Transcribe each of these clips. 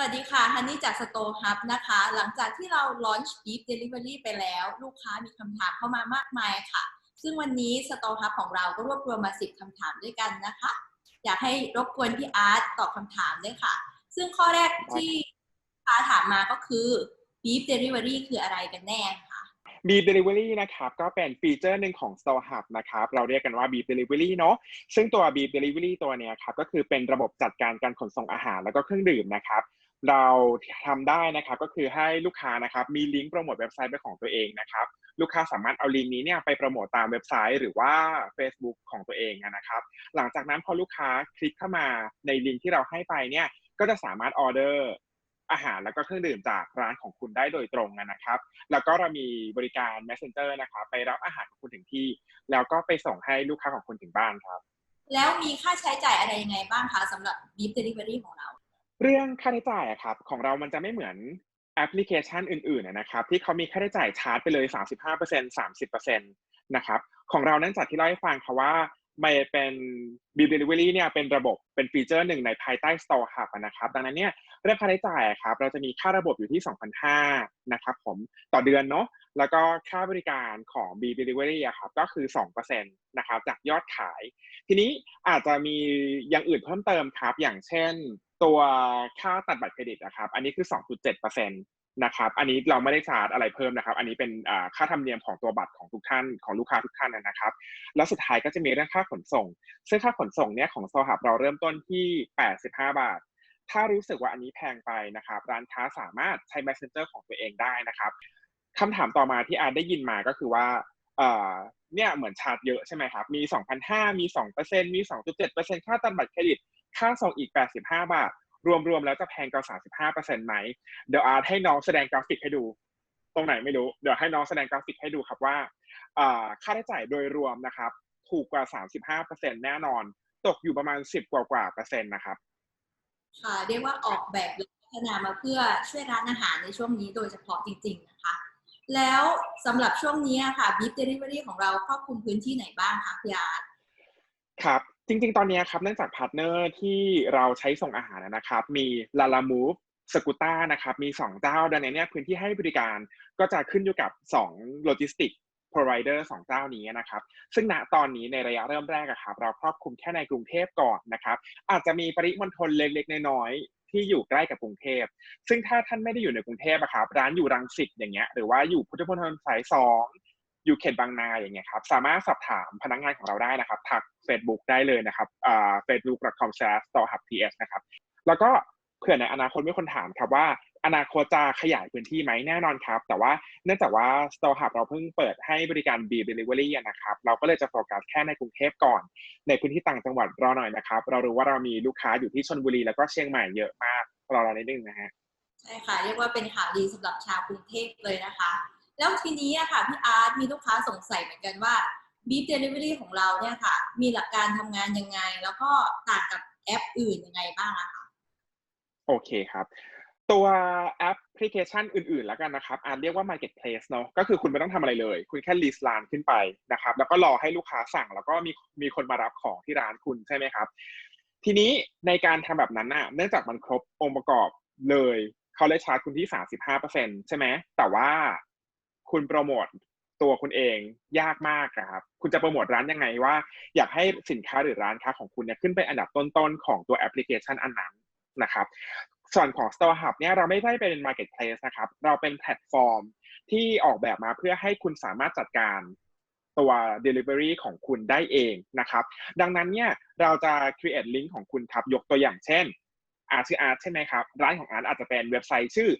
วัสดีค่ะฮันนี่จากสโตฮับนะคะ หลังจากที่เรา launch Beef Delivery ไปแล้ว ลูกค้ามีคำถามเข้ามามากมายค่ะ ซึ่งวันนี้สโตฮับของเราก็รวบรวมมา10คำถามด้วยกันนะคะ อยากให้รบกวนพี่อาร์ตตอบคำถามด้วยค่ะ ซึ่งข้อแรกที่ลูกค้าถามมาก็คือ Beef Delivery คืออะไรกันแน่คะ Beef Delivery นะครับก็เป็นฟีเจอร์หนึ่งของ Store Hub นะครับเราเรียกกันว่า Beef Delivery เนาะซึ่งตัว Beef Delivery ตัวเนี้ยครับก็คือเป็นระบบจัดการการขนส่งอาหารแล้วก็เครื่องดื่มนะครับ เราทำได้นะครับก็คือให้ลูกค้านะครับมีลิงก์โปรโมทเว็บไซต์เป็นของตัวเองนะครับลูกค้าสามารถเอาลิงก์นี้เนี่ยไปโปรโมทตามเว็บไซต์หรือว่า Facebook ของตัวเองนะครับ หลังจากนั้นพอลูกค้าคลิกเข้ามาในลิงก์ที่เราให้ไปเนี่ยก็จะสามารถออเดอร์อาหารแล้วก็เครื่องดื่มจากร้านของคุณได้โดยตรงนะครับ แล้วก็เรามีบริการ Messenger นะครับไปรับอาหารของคุณถึงที่ แล้วก็ไปส่งให้ลูกค้าของคุณถึงบ้านครับ แล้วมีค่าใช้จ่ายอะไรยังไงบ้างคะสำหรับ Beef Delivery ของเรา เรื่องค่าใช้จ่ายอะครับของเรามันจะไม่เหมือนแอปพลิเคชันอื่นๆอะนะครับ ที่เขามีค่าใช้จ่ายชาร์จไปเลย 35% 30%นะครับของเราเนื่องจากที่เล่าให้ฟังค่ะว่ามันเป็น b i Delivery เนี่ยเป็นระบบเป็นฟีเจอร์หนึ่งในภายใต้ Store Hub นะครับดังนั้นเนี่ยเรื่องค่าใช้จ่ายครับเราจะมีค่าระบบอยู่ที่ 2,500นะครับผมต่อเดือนเนาะแล้วก็ค่าบริการของ b i Delivery อะครับก็คือ2%นะครับจากยอดขาย ทีนี้อาจจะมีอย่างอื่นเพิ่มเติมครับ อย่างเช่น ตัวค่าตัดบัตรเครดิตนะครับ อันนี้คือ 2.7%นะครับ อันนี้เราไม่ได้ชาร์จอะไรเพิ่มนะครับ อันนี้เป็นค่าธรรมเนียมของตัวบัตรของทุกท่านของลูกค้าทุกท่านนะครับ แล้วสุดท้ายก็จะมีเรื่องค่าขนส่ง ซึ่งค่าขนส่งเนี่ยของโซฮับเราเริ่มต้นที่ 85 บาท ถ้ารู้สึกว่าอันนี้แพงไปนะครับ ร้านค้าสามารถใช้ Messenger ของตัวเองได้นะครับคำถามต่อมาที่อาร์ได้ยินมาก็คือว่าเนี่ยเหมือนชาร์จเยอะใช่ไหมครับ มี 2,500 มี 2%มี 2.7%ค่าตัดบัตรเครดิต ค่าส่งอีก 85 บาท รวมๆแล้วจะแพงกว่า 35%ไหม เดี๋ยวอาร์ตให้น้องแสดงกราฟิกให้ดู ตรงไหนไม่รู้ เดี๋ยวให้น้องแสดงกราฟิกให้ดูครับว่าค่าใช้จ่ายโดยรวมนะครับ ถูกกว่า 35%แน่นอน ตกอยู่ประมาณ 10 กว่ากว่าเปอร์เซ็นต์นะครับ ค่ะ เรียกว่าออกแบบและพัฒนามาเพื่อช่วยร้านอาหารในช่วงนี้โดยเฉพาะจริง ๆ นะคะ แล้วสำหรับช่วงนี้ค่ะ Beef Delivery ของเราครอบคลุมพื้นที่ไหนบ้างคะพี่อาร์ตครับ จริง ๆ ตอนนี้ครับเนื่องจากพาร์ทเนอร์ที่เราใช้ส่งอาหารนะครับ มี l a l a m o v e สกูต้านะครับ มี 2 เจ้าดังนั้นเนี่ยพื้นที่ให้บริการก็จะขึ้นอยู่กับ2โลจิสติก provider 2 เจ้านี้นะครับ ซึ่งณตอนนี้ในระยะเริ่มแรกอะครับ เราครอบคลุมแค่ในกรุงเทพก่อนนะครับ อาจจะมีปริมณฑลเล็กๆ น้อยๆที่อยู่ใกล้กับกรุงเทพ ซึ่งถ้าท่านไม่ได้อยู่ในกรุงเทพอะครับ ร้านอยู่รังสิตอย่างเงี้ย หรือว่าอยู่พุทธมณฑลสายสอง อยู่เขตบางนาอย่างเงี้ยครับ สามารถสอบถามพนักงานของเราได้นะครับทัก Facebook ได้เลยนะครับอ่า facebook.com/storehubts นะครับ แล้วก็เผื่อในอนาคตมีคนถามครับว่าอนาคตจะขยายพื้นที่ไหมแน่นอนครับ แต่ว่าเนื่องจากว่า Store Hub เราเพิ่งเปิดให้บริการ B Delivery นะครับ เราก็เลยจะโฟกัสแค่ในกรุงเทพก่อน ในพื้นที่ต่างจังหวัดรอหน่อยนะครับ เรารู้ว่าเรามีลูกค้าอยู่ที่ชลบุรีแล้วก็เชียงใหม่เยอะมาก รอเรานิดนึงนะฮะใช่ค่ะ เรียกว่าเป็นข่าวดีสำหรับชาวกรุงเทพเลยนะคะ แล้วทีนี้อะค่ะพี่อาร์ตมีลูกค้าสงสัยเหมือนกันว่า Beef Delivery ของเราเนี่ยค่ะ มีหลักการทำงานยังไง แล้วก็ต่างกับแอปอื่นยังไงบ้างอะคะโอเคครับ ตัวแอปพลิเคชันอื่น ๆ แล้วกันนะครับอาจเรียกว่า Marketplace เนาะก็คือคุณไม่ต้องทำอะไรเลย คุณแค่ลิสต์ร้านขึ้นไปนะครับ แล้วก็รอให้ลูกค้าสั่ง แล้วก็มีมีคนมารับของที่ร้านคุณใช่ไหมครับ ทีนี้ในการทำแบบนั้นน่ะ เนื่องจากมันครบองค์ประกอบเลยเขาเลยชาร์จคุณที่ 35%ใช่ไหมแต่ว่า คุณโปรโมทตัวคุณเองยากมากครับ คุณจะโปรโมทร้านยังไงว่า อยากให้สินค้าหรือร้านค้าของคุณเนี่ยขึ้นไปอันดับต้นๆของตัวแอปพลิเคชันอันนั้นนะครับ ส่วนของ Store Hub เนี่ยเราไม่ได้เป็น Marketplace นะครับ เราเป็นแพลตฟอร์มที่ออกแบบมาเพื่อให้คุณสามารถจัดการตัว Delivery ของคุณได้เองนะครับ ดังนั้นเนี่ยเราจะ create link ของคุณครับ ยกตัวอย่างเช่น อาร์ชื่ออาร์ใช่ไหมครับ ร้านของอาร์อาจจะเป็นเว็บไซต์ชื่อ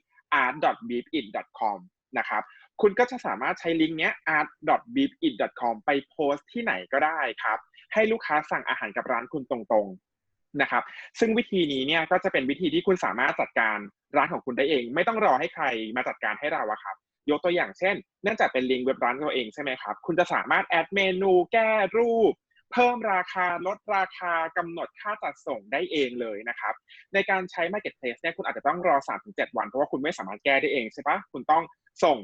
art.beefit.com นะครับ คุณก็จะสามารถใช้ลิงก์เนี้ย art.beefit.com ไปโพสต์ที่ไหนก็ได้ครับ ให้ลูกค้าสั่งอาหารกับร้านคุณตรงๆนะครับ ซึ่งวิธีนี้เนี่ยก็จะเป็นวิธีที่คุณสามารถจัดการร้านของคุณได้เอง ไม่ต้องรอให้ใครมาจัดการให้เราอะครับยกตัวอย่างเช่น เนื่องจากเป็นลิงก์เว็บร้านตัวเองใช่ไหมครับ คุณจะสามารถแอดเมนู แก้รูป เพิ่มราคาลดราคากำหนดค่าจัดส่งได้เองเลยนะครับ ในการใช้ Marketplace เนี่ยคุณอาจจะต้องรอ 3-7 วัน เพราะว่าคุณไม่สามารถแก้ได้เองใช่ปะคุณต้องส่ง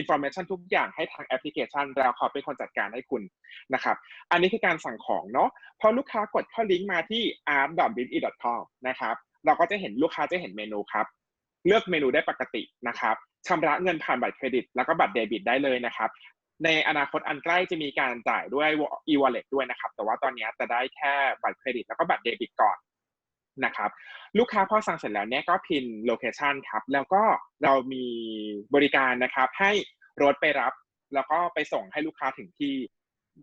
information ทุกอย่างให้ทางแอปพลิเคชัน แล้วเขาเป็นคนจัดการให้คุณนะครับ อันนี้คือการสั่งของเนาะพอลูกค้ากดเข้าลิงก์มาที่ art.bifi.com นะครับเราก็จะเห็นลูกค้าจะเห็นเมนูครับ เลือกเมนูได้ปกตินะครับชำระเงินผ่านบัตรเครดิต แล้วก็บัตรเดบิตได้เลยนะครับ ในอนาคตอันใกล้จะมีการจ่ายด้วย e-wallet ด้วยนะครับ แต่ว่าตอนนี้จะได้แค่บัตรเครดิตแล้วก็บัตรเดบิตก่อนนะครับ ลูกค้าพอสั่งเสร็จแล้วเนี่ยก็พินโลเคชันครับ แล้วก็เรามีบริการนะครับ ให้รถไปรับ แล้วก็ไปส่งให้ลูกค้าถึงที่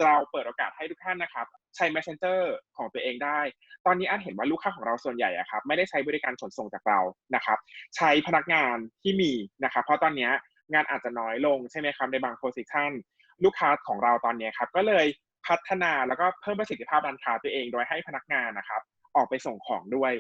เราเปิดโอกาสให้ทุกท่านนะครับ ใช้ Messenger ของตัวเองได้ ตอนนี้อันเห็นว่าลูกค้าของเราส่วนใหญ่อะครับ ไม่ได้ใช้บริการขนส่งจากเรานะครับ ใช้พนักงานที่มีนะครับ เพราะตอนนี้ งานอาจจะน้อยลงใช่ไหมครับในบางโพสิชันลูกค้าของเราตอนนี้ครับก็เลยพัฒนาแล้วก็เพิ่มประสิทธิภาพร้านค้าตัวเองโดยให้พนักงานนะครับ ออกไปส่งของด้วย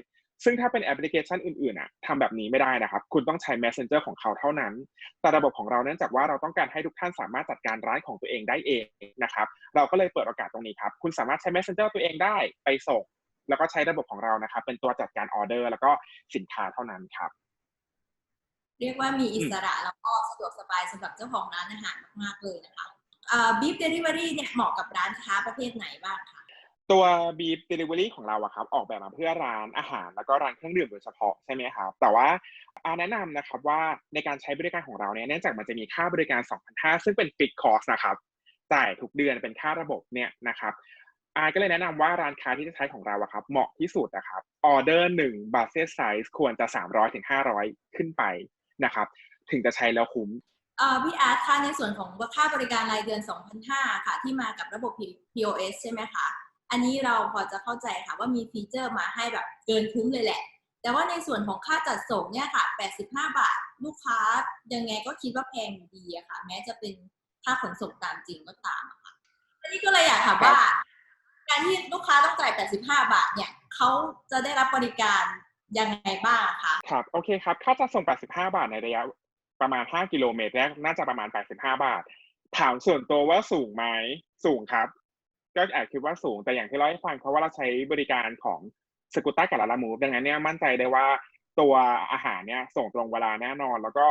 ซึ่งถ้าเป็นแอปพลิเคชันอื่นๆอะทำแบบนี้ไม่ได้นะครับ คุณต้องใช้ Messenger ของเขาเท่านั้น แต่ระบบของเราเนื่องจากว่าเราต้องการให้ทุกท่านสามารถจัดการร้านของตัวเองได้เองนะครับ เราก็เลยเปิดโอกาสตรงนี้ครับ คุณสามารถใช้ Messenger ตัวเองได้ไปส่ง แล้วก็ใช้ระบบของเรานะครับ เป็นตัวจัดการออเดอร์ แล้วก็สินค้าเท่านั้นครับ เรียกว่ามีอิสระแล้วก็สะดวกสบายสำหรับเจ้าของร้านอาหารมาก ๆ เลยนะคะบีฟเดลิเวอรี่เนี่ยเหมาะกับร้านค้าประเภทไหนบ้างคะตัว Beef Delivery ของเราอะครับออกแบบมาเพื่อร้านอาหารแล้วก็ร้านเครื่องดื่มโดยเฉพาะใช่ไหมครับแต่ว่าอาแนะนำนะครับว่าในการใช้บริการของเราเนี่ยเนื่องจากมันจะมีค่าบริการ2,500ซึ่งเป็น Fixed Cost นะครับจ่ายทุกเดือนเป็นค่าระบบเนี่ยนะครับอาก็เลยแนะนำว่าร้านค้าที่จะใช้ของเราอะครับเหมาะที่สุดนะครับออเดอร์หนึ่งบา s เซ t ไซส์ควรจะ 300ถึง500ขึ้นไป นะครับ ถึงจะใช้แล้วคุ้มเอ่อพี่อาร์ตคะในส่วนของค่าบริการรายเดือน 2,500 ค่ะ ที่มากับระบบ POS ใช่ไหมคะอันนี้เราพอจะเข้าใจค่ะว่ามีฟีเจอร์มาให้แบบเกินคุ้มเลยแหละ แต่ว่าในส่วนของค่าจัดส่งเนี่ยค่ะ 85 บาท ลูกค้ายังไงก็คิดว่าแพงอยู่ดีอะค่ะ แม้จะเป็นค่าขนส่งตามจริงก็ตามอะค่ะอันนี้ก็เลยอยากถามว่า การที่ลูกค้าต้องจ่าย 85 บาทเนี่ยเขาจะได้รับบริการ ยังไงบ้างคะครับโอเคครับค่าจัดส่ง 85 บาทในระยะประมาณ 5 กิโลเมตรแรกน่าจะประมาณ 85 บาท ถามส่วนตัวว่าสูงไหมสูงครับ ก็แอบคิดว่าสูงแต่อย่างที่เล่าให้ฟังเพราะว่าเราใช้บริการของสกูต้ากับลาลามูฟดังนั้นเนี่ยมั่นใจได้ว่าตัวอาหารเนี่ยส่งตรงเวลาแน่นอน แล้วก็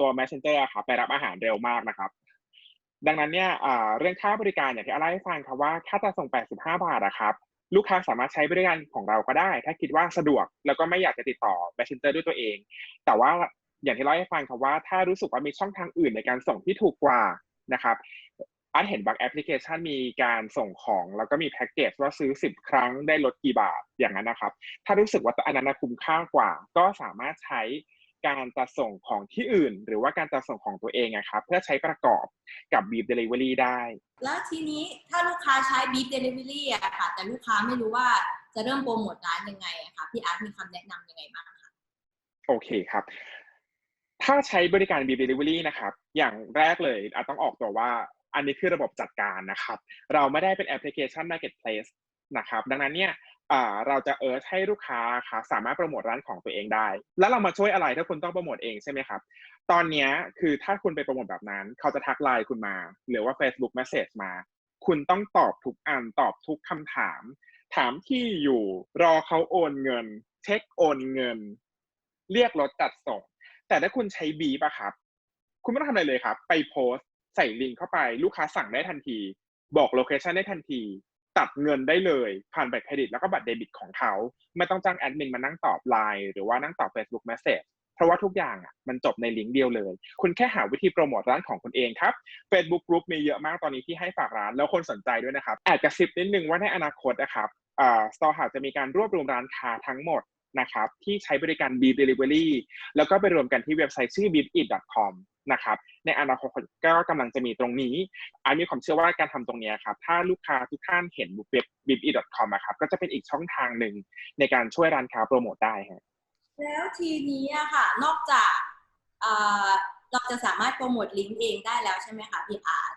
ตัว messenger ครับไปรับอาหารเร็วมากนะครับดังนั้นเนี่ยเรื่องค่าบริการอย่างที่เล่าให้ฟังครับว่าค่าจะส่ง 85 บาทนะครับ ลูกค้าสามารถใช้บริการของเราก็ได้ ถ้าคิดว่าสะดวกแล้วก็ไม่อยากจะติดต่อ messenger ด้วยตัวเอง แต่ว่าอย่างที่เล่าให้ฟังครับว่าถ้ารู้สึกว่ามีช่องทางอื่นในการส่งที่ถูกกว่านะครับอันเห็นบางแอปพลิเคชันมีการส่งของ แล้วก็มีแพ็กเกจว่าซื้อ 10 ครั้งได้ลดกี่บาทอย่างนั้นนะครับ ถ้ารู้สึกว่าอันนั้นคุ้มค่ากว่า ก็สามารถใช้ การจัดส่งของที่อื่น หรือว่าการจัดส่งของตัวเองนะครับเพื่อใช้ประกอบกับ Beef Delivery ได้ แล้วทีนี้ถ้าลูกค้าใช้ Beef Delivery อะค่ะ แต่ลูกค้าไม่รู้ว่าจะเริ่มโปรโมทร้านยังไงอะคะพี่อาร์ตมีคำแนะนำยังไงบ้างคะโอเคครับ ถ้าใช้บริการ Beef Delivery นะครับ อย่างแรกเลยอาจต้องออกตัวว่า อันนี้คือระบบจัดการนะครับ เราไม่ได้เป็นแอปพลิเคชัน Marketplace นะครับ ดังนั้นเนี่ย เราจะเอิร์ธให้ลูกค้าค่ะสามารถโปรโมทร้านของตัวเองได้ แล้วเรามาช่วยอะไรถ้าคุณต้องโปรโมทเองใช่ไหมครับ ตอนนี้คือถ้าคุณไปโปรโมทแบบนั้น เขาจะทักไลน์คุณมา หรือว่า Facebook Message มา คุณต้องตอบทุกอันตอบทุกคำถาม ถามที่อยู่รอเขาโอนเงิน เช็คโอนเงิน เรียกรถจัดส่ง แต่ถ้าคุณใช้บีปะครับ คุณไม่ต้องทำอะไรเลยครับ ไปโพสต์ใส่ลิงก์เข้าไปลูกค้าสั่งได้ทันที บอกโลเคชันได้ทันที ตัดเงินได้เลยผ่านบัตรเครดิตแล้วก็บัตรเดบิตของเขา ไม่ต้องจ้างแอดมินมานั่งตอบไลน์หรือว่านั่งตอบ Facebook Message เพราะว่าทุกอย่างอะมันจบในลิงก์เดียวเลย คุณแค่หาวิธีโปรโมทร้านของคุณเองครับ Facebook Group มีเยอะมากตอนนี้ที่ให้ฝากร้านแล้วคนสนใจด้วยนะครับแอบกระซิบนิดนึงว่าในอนาคตนะครับอ่าสตอร์หาจะมีการรวบรวมร้านค้าทั้งหมด นะครับที่ใช้บริการ b e Delivery แล้วก็ไปรวมกันที่เว็บไซต์ชื่อ beefeat.com นะครับในอนาคตก็กำลังจะมีตรงนี้อันมีความเชื่อว่าการทำตรงนี้ครับถ้าลูกค้าทุกท่านเห็นเว็บ beefeat.com นะครับก็จะเป็นอีกช่องทางหนึ่งในการช่วยร้านค้าโปรโมทได้ฮะแล้วทีนี้อะค่ะนอกจากเราจะสามารถโปรโมทลิงก์เองได้แล้วใช่ไหมคะพี่อาร์ต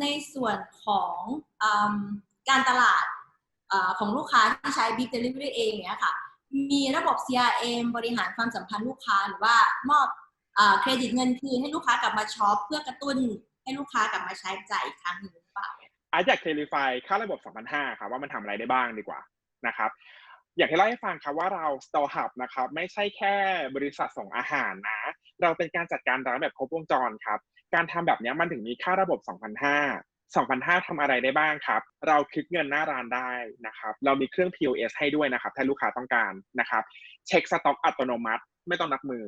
ในส่วนของการตลาดของลูกค้าที่ใช้ Big Delivery เองเนี่ยค่ะ มีระบบ CRM บริหารความสัมพันธ์ลูกค้าหรือว่ามอบเครดิตเงินคืนให้ลูกค้ากลับมาช็อปเพื่อกระตุ้นให้ลูกค้ากลับมาใช้จ่ายอีกครั้งหนึ่งหรือเปล่าอาอยาก clarify ค่าระบบ2005ครับว่ามันทำอะไรได้บ้างดีกว่านะครับอยากให้เล่าให้ฟังครับว่าเรา Store Hub นะครับไม่ใช่แค่บริษัทส่งอาหารนะ เราเป็นการจัดการร้านแบบครบวงจรครับ การทำแบบนี้มันถึงมีค่าระบบ 2005 2,500ทำอะไรได้บ้างครับ เราคลิกเงินหน้าร้านได้นะครับ เรามีเครื่อง POS ให้ด้วยนะครับ ถ้าลูกค้าต้องการนะครับ เช็คสต็อกอัตโนมัติ ไม่ต้องนับมือ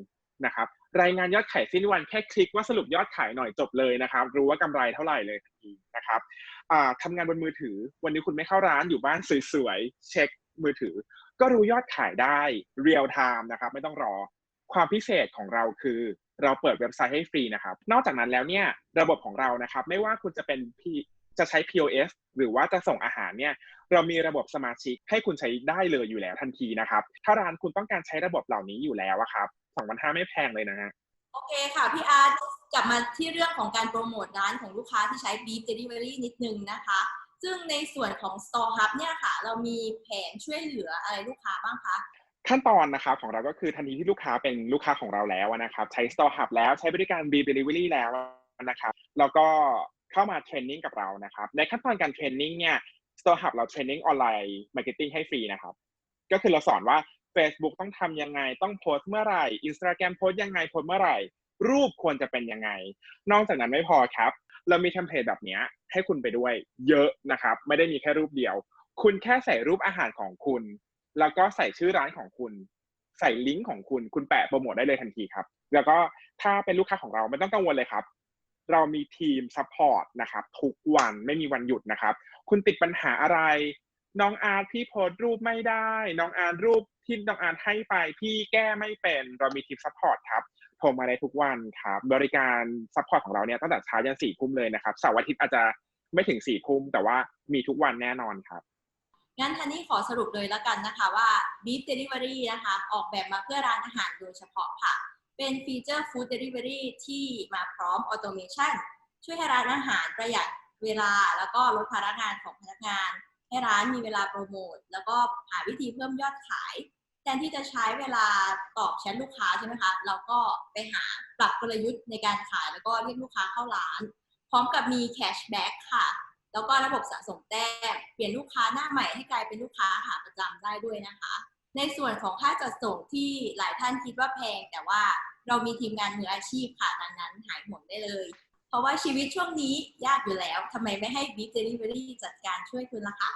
นะครับ รายงานยอดขายสิ้นวันแค่คลิกว่าสรุปยอดขายหน่อยจบเลยนะครับ รู้ว่ากำไรเท่าไหร่เลยทันทีนะครับอ่าทำงานบนมือถือ วันนี้คุณไม่เข้าร้านอยู่บ้านสวยๆ เช็คมือถือ ก็รู้ยอดขายได้เรียลไทม์นะครับ ไม่ต้องรอ ความพิเศษของเราคือ เราเปิดเว็บไซต์ให้ฟรีนะครับ นอกจากนั้นแล้วเนี่ยระบบของเรานะครับ ไม่ว่าคุณจะเป็น P จะใช้ POS หรือว่าจะส่งอาหารเนี่ยเรามีระบบสมาชิกให้คุณใช้ได้เลยอยู่แล้วทันทีนะครับ ถ้าร้านคุณต้องการใช้ระบบเหล่านี้อยู่แล้วอะครับ2,500ไม่แพงเลยนะฮะโอเคค่ะพี่อาร์ตกลับมาที่เรื่องของการโปรโมทร้านของลูกค้าที่ใช้ Beef Delivery นิดนึงนะคะ ซึ่งในส่วนของ Store Hub เนี่ยค่ะ เรามีแผนช่วยเหลืออะไรลูกค้าบ้างคะ ขั้นตอนนะครับของเราก็คือทันทีที่ลูกค้าเป็นลูกค้าของเราแล้วนะครับ ใช้ Store Hub แล้วใช้บริการ B Delivery แล้วนะครับแล้วก็เข้ามาเทรนนิ่งกับเรานะครับ ในขั้นตอนการเทรนนิ่งเนี่ย Store Hub เราเทรนนิ่งออนไลน์มาร์เก็ตติ้งให้ฟรีนะครับ ก็คือเราสอนว่า Facebook ต้องทำยังไง ต้องโพสเมื่อไหร่ Instagram โพสยังไงโพสเมื่อไหร่ รูปควรจะเป็นยังไง นอกจากนั้นไม่พอครับ เรามีเทมเพลตแบบเนี้ยให้คุณไปด้วยเยอะนะครับ ไม่ได้มีแค่รูปเดียว คุณแค่ใส่รูปอาหารของคุณ แล้วก็ใส่ชื่อร้านของคุณ ใส่ลิงก์ของคุณ คุณแปะโปรโมทได้เลยทันทีครับ แล้วก็ถ้าเป็นลูกค้าของเราไม่ต้องกังวลเลยครับ เรามีทีมซัพพอร์ตนะครับทุกวันไม่มีวันหยุดนะครับ คุณติดปัญหาอะไร น้องอาร์ตพี่โพสต์รูปไม่ได้ น้องอาร์ตรูปที่น้องอาร์ตให้ไปพี่แก้ไม่เป็น เรามีทีมซัพพอร์ตครับโทรมาได้ทุกวันครับ บริการซัพพอร์ตของเราเนี่ยตั้งแต่เช้ายันสี่ทุ่มเลยนะครับเสาร์อาทิตย์อาจจะไม่ถึงสี่ทุ่มแต่ว่ามีทุกวันแน่นอนครับ งั้นทันนี่ขอสรุปเลยแล้วกันนะคะว่า Beef Delivery นะคะออกแบบมาเพื่อร้านอาหารโดยเฉพาะค่ะ เป็นฟีเจอร์ Food Delivery ที่มาพร้อม Automation ช่วยให้ร้านอาหารประหยัดเวลาแล้วก็ลดภาระงานของพนักงาน ให้ร้านมีเวลาโปรโมท แล้วก็หาวิธีเพิ่มยอดขาย แทนที่จะใช้เวลาตอบแชทลูกค้าใช่ไหมคะ เราก็ไปหาปรับกลยุทธ์ในการขายแล้วก็เรียกลูกค้าเข้าร้าน พร้อมกับมีแคชแบ็กค่ะ แล้วก็ระบบสะสมแต้ม ลี่ยนลูกค้าหน้าใหม่ให้กลายเป็นลูกค้าหาประจำได้ด้วยนะคะ ในส่วนของค่าจัดส่งที่หลายท่านคิดว่าแพง แต่ว่าเรามีทีมงานมืออาชีพค่ะดังนั้นหายห่วงได้เลย เพราะว่าชีวิตช่วงนี้ยากอยู่แล้วทำไมไม่ให้บิ๊กเดลิเวอรี่จัดการช่วยคุณล่ะคะ